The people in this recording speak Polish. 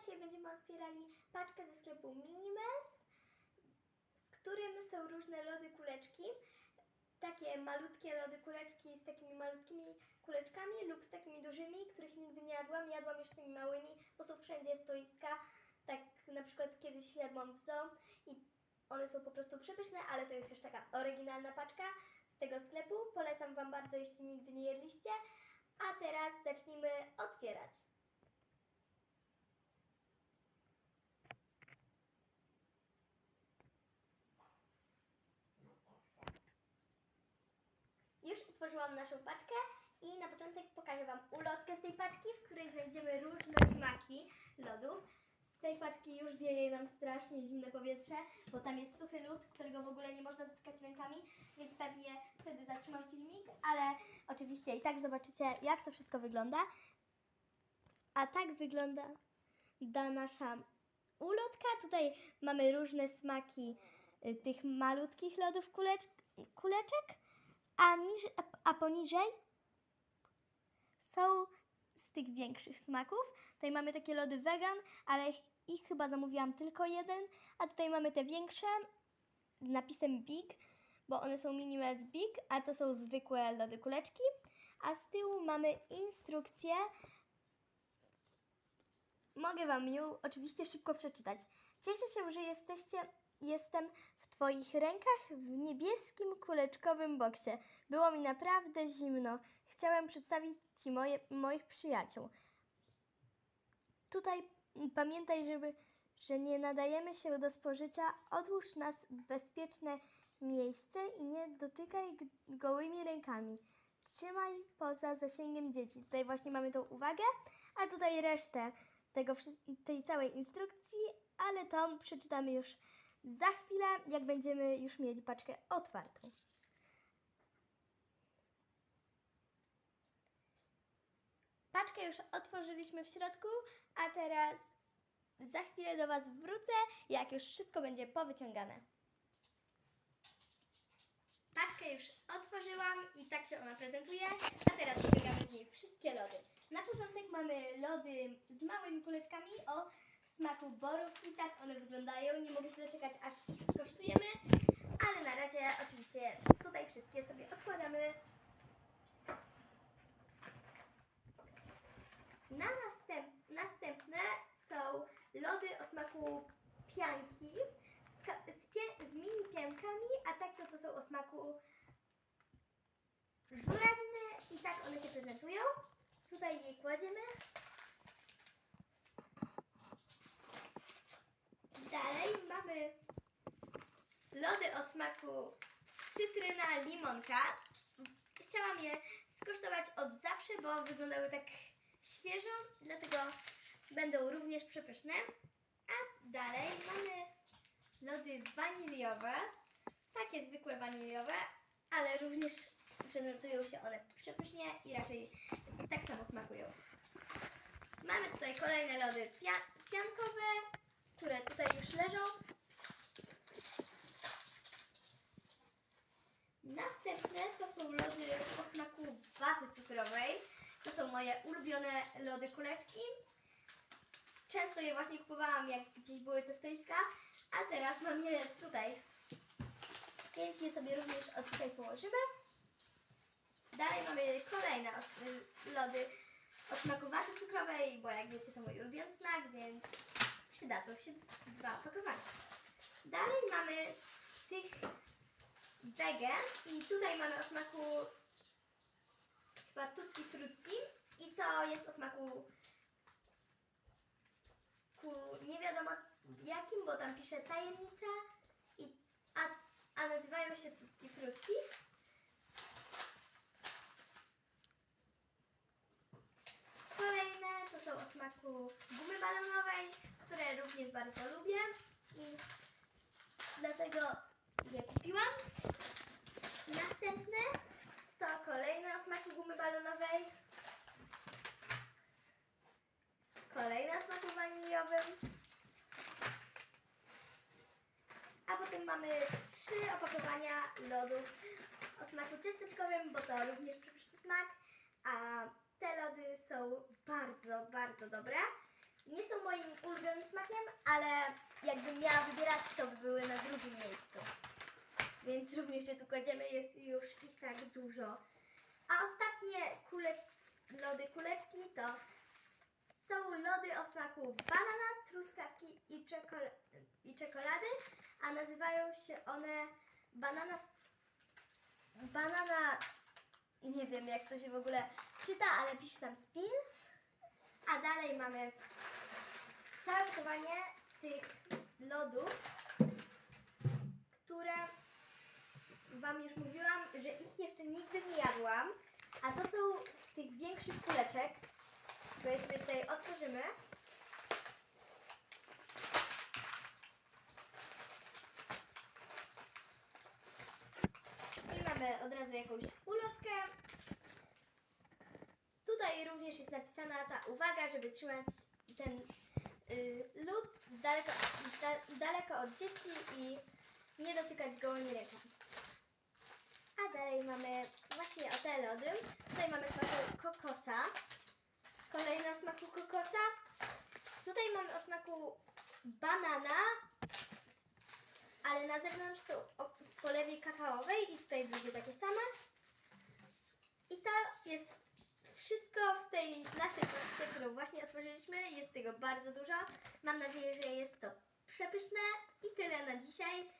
Dzisiaj będziemy otwierali paczkę ze sklepu Minimals, w którym są różne lody kuleczki. Takie malutkie lody kuleczki z takimi malutkimi kuleczkami lub z takimi dużymi, których nigdy nie jadłam. Jadłam już tymi małymi, bo są wszędzie stoiska. Tak na przykład kiedyś jadłam w zoo i one są po prostu przepyszne, ale to jest już taka oryginalna paczka z tego sklepu. Polecam Wam bardzo, jeśli nigdy nie jedliście. A teraz zacznijmy otwierać. Już otworzyłam naszą paczkę i na początek pokażę Wam ulotkę z tej paczki, w której znajdziemy różne smaki lodów. Z tej paczki już wieje nam strasznie zimne powietrze, bo tam jest suchy lód, którego w ogóle nie można dotykać rękami, więc pewnie wtedy zatrzymam filmik, ale oczywiście i tak zobaczycie, jak to wszystko wygląda. A tak wygląda da nasza ulotka. Tutaj mamy różne smaki y, tych malutkich lodów kulecz, kuleczek, a, niż, a, poniżej są z tych większych smaków. Tutaj mamy takie lody vegan, ale ich, ich chyba zamówiłam tylko jeden, a tutaj mamy te większe z napisem Big, bo one są Minimals Big, a to są zwykłe lody kuleczki. A z tyłu mamy instrukcję. Mogę Wam ją oczywiście szybko przeczytać. Cieszę się, że jesteście, jestem w Twoich rękach w niebieskim kuleczkowym boksie. Było mi naprawdę zimno. Chciałem przedstawić Ci moje, moich przyjaciół. Tutaj pamiętaj, żeby, że nie nadajemy się do spożycia. Odłóż nas w bezpieczne miejsce i nie dotykaj gołymi rękami. Trzymaj poza zasięgiem dzieci. Tutaj właśnie mamy tą uwagę, a tutaj resztę tego, tej całej instrukcji, ale to przeczytamy już za chwilę, jak będziemy już mieli paczkę otwartą. Paczkę już otworzyliśmy w środku, a teraz za chwilę do Was wrócę, jak już wszystko będzie powyciągane. Paczkę już otworzyłam i tak się ona prezentuje, a teraz wyciągamy z niej wszystkie lody. Na początek mamy lody z małymi kuleczkami o smaku borów i tak one wyglądają. Nie mogę się doczekać, aż ich skosztujemy, ale na razie oczywiście tutaj wszystkie sobie odkładamy. Na następ, następne są lody o smaku pianki z, z, z mini piankami, a tak to, to są o smaku żurawiny i tak one się prezentują. Tutaj je kładziemy. Dalej mamy lody o smaku cytryna, limonka. Chciałam je skosztować od zawsze, bo wyglądały tak świeżo, dlatego będą również przepyszne. A dalej mamy lody waniliowe, takie zwykłe waniliowe, ale również prezentują się one przepysznie i raczej tak samo smakują. Mamy tutaj kolejne lody które tutaj już leżą. Następne to są lody o smaku waty cukrowej. To są moje ulubione lody kuleczki. Często je właśnie kupowałam, jak gdzieś były te a teraz mam je tutaj. Więc je sobie również od tutaj położymy. Dalej mamy kolejne lody o smaku waty cukrowej, bo jak wiecie to mój ulubiony smak, więc przydadzą się dwa opakowania. Dalej mamy z tych wege i tutaj mamy o smaku chyba tutti frutti i to jest o smaku ku nie wiadomo jakim, bo tam pisze tajemnica i, a, a nazywają się tutti frutti. Kolejne to są o smaku gumy balonowej, które również bardzo lubię i dlatego je kupiłam. Następne to kolejne o smaku gumy balonowej. Kolejne o smaku waniliowym. A potem mamy trzy opakowania lodów o smaku ciasteczkowym, bo to również przepyszny smak. Bardzo, dobre. nie są moim ulubionym smakiem, ale jakbym miała wybierać, to by były na drugim miejscu. Więc również je tu kładziemy, jest już ich tak dużo. A ostatnie kule, lody kuleczki to są lody o smaku banana, truskawki i, czekol- i czekolady, a nazywają się one banana, banana, nie wiem jak to się w ogóle czyta, ale pisze tam spin. A dalej mamy całe gotowanie tych lodów, które Wam już mówiłam, że ich jeszcze nigdy nie jadłam. A to są z tych większych kuleczek, które sobie tutaj otworzymy. I mamy od razu jakąś ulotkę. Tutaj również jest napisana ta uwaga, żeby trzymać ten y, lód daleko, da, daleko od dzieci i nie dotykać gołymi rękami. A dalej mamy właśnie o te lody. Tutaj mamy smaku kokosa. Kolejna o smaku kokosa. Tutaj mamy o smaku banana, ale na zewnątrz są w polewie kakaowej i tutaj drugie takie same. I to jest wszystko w tej naszej paczce, którą właśnie otworzyliśmy. Jest tego bardzo dużo. Mam nadzieję, że jest to przepyszne i tyle na dzisiaj.